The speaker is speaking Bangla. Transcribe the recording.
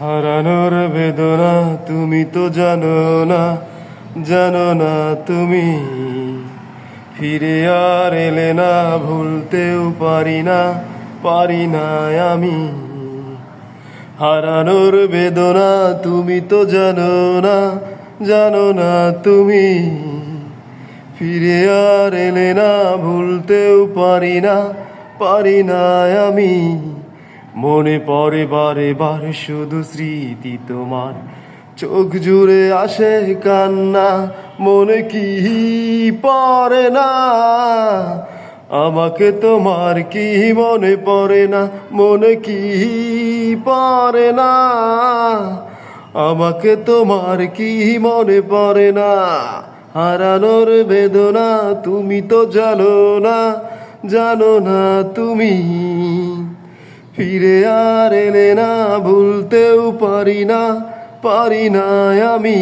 হারানোর বেদনা তুমি তো জানো না জানো না তুমি। ফিরে আর এলে না, ভুলতেও পারি না পারি না আমি। হারানোর বেদনা তুমি তো জানো না জানো না তুমি। ফিরে আর এলে না, ভুলতেও পারি না পারি না আমি। মনে পড়ে বারে বার শুধু স্মৃতি তোমার। চোখ জুড়ে আসে কান্না, মনে কি পড়ে না? আমাকে তোমার কি মনে পড়ে না? মনে কি পড়ে না? আমাকে তোমার কি মনে পড়ে না? হারানোর বেদনা তুমি তো জানো না জানো না তুমি। ফিরে আর এনে না ভুলতেও পারি না পারি না আমি।